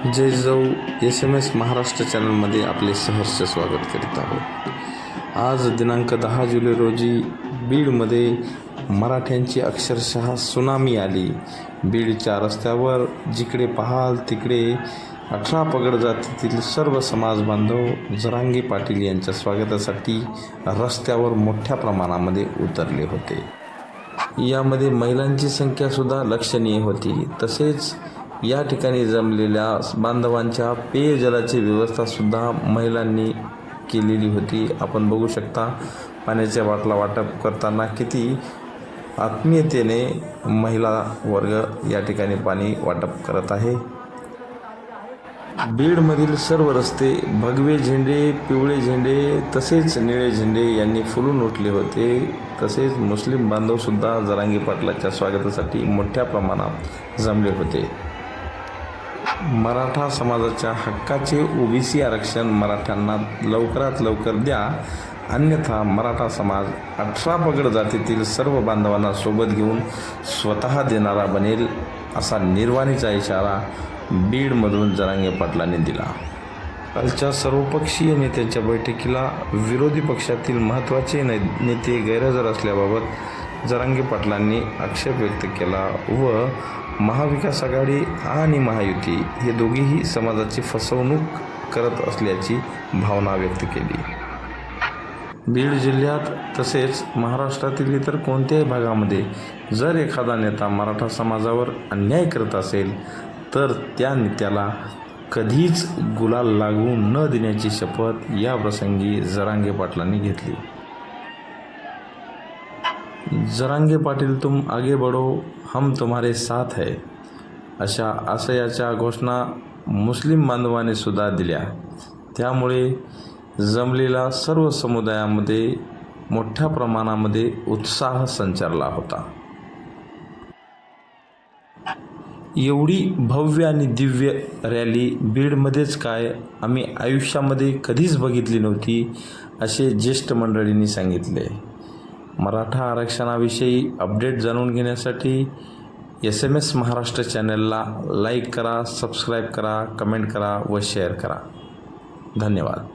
जय जाऊ S M S Maharashtra चॅनलमध्ये आपले सहर्ष स्वागत करीत आहोत. आज दिनांक दहा जुलै रोजी बीडमध्ये मराठ्यांची अक्षरशः सुनामी आली. बीडच्या रस्त्यावर जिकडे पाहाल तिकडे अठरा पगड जातीतील सर्व समाज बांधव जरांगे पाटील यांच्या स्वागतासाठी रस्त्यावर मोठ्या प्रमाणामध्ये उतरले होते. यामध्ये महिलांची संख्यासुद्धा लक्षणीय होती. तसेच या ठिकाणी जमलेल्या बांधवांच्या पेयजलाची व्यवस्थासुद्धा महिलांनी केलेली होती. आपण बघू शकता पाण्याच्या बाटला वाटप करताना किती आत्मीयतेने महिला वर्ग या ठिकाणी पाणी वाटप करत आहे. बीडमधील सर्व रस्ते भगवे झेंडे पिवळे झेंडे तसेच निळे झेंडे यांनी फुलून उठले होते. तसेच मुस्लिम बांधवसुद्धा जरांगी पाटलाच्या स्वागतासाठी मोठ्या प्रमाणात जमले होते. मराठा समाजाच्या हक्काचे ओबीसी आरक्षण मराठ्यांना लवकरात लवकर द्या. अन्यथा मराठा समाज अठरा पगड जातीतील सर्व बांधवांना सोबत घेऊन स्वतः देणारा बनेल असा निर्वाणीचा इशारा बीडमधून जरांगे पाटलांनी दिला. कालच्या सर्वपक्षीय नेत्यांच्या बैठकीला विरोधी पक्षातील महत्त्वाचे ने नेते गैरहजर असल्याबाबत जरांगे पाटलांनी आक्षेप व्यक्त केला व महाविकास आघाडी आणि महायुती हे दोघेही समाजाची फसवणूक करत असल्याची भावना व्यक्त केली. बीड जिल्ह्यात तसेच महाराष्ट्रातील इतर कोणत्याही भागामध्ये जर एखादा नेता मराठा समाजावर अन्याय करत असेल तर त्या नेत्याला कधीच गुलाल लागू न देण्याची शपथ या प्रसंगी जरांगे पाटलांनी घेतली. जरांगे पाटील तुम आगे बढ़ो हम तुम्हारे साथ है। अशा आशयाच्या घोषणा मुस्लिम बांधवाने सुद्धा दिल्या. त्यामुळे जमलेला सर्व समुदायामध्ये मोठ्या प्रमाणामध्ये उत्साह संचारला होता. एवढी भव्य आणि दिव्य रॅली बीडमध्येच काय आम्ही आयुष्यामध्ये कधीच बघितली नव्हती असे ज्येष्ठ मंडळींनी सांगितले. मराठा आरक्षणाविषयी अपडेट जाणून घेण्यासाठी एस एम एस महाराष्ट्र चॅनलला लाईक करा सबस्क्राईब करा कमेंट करा व शेअर करा. धन्यवाद.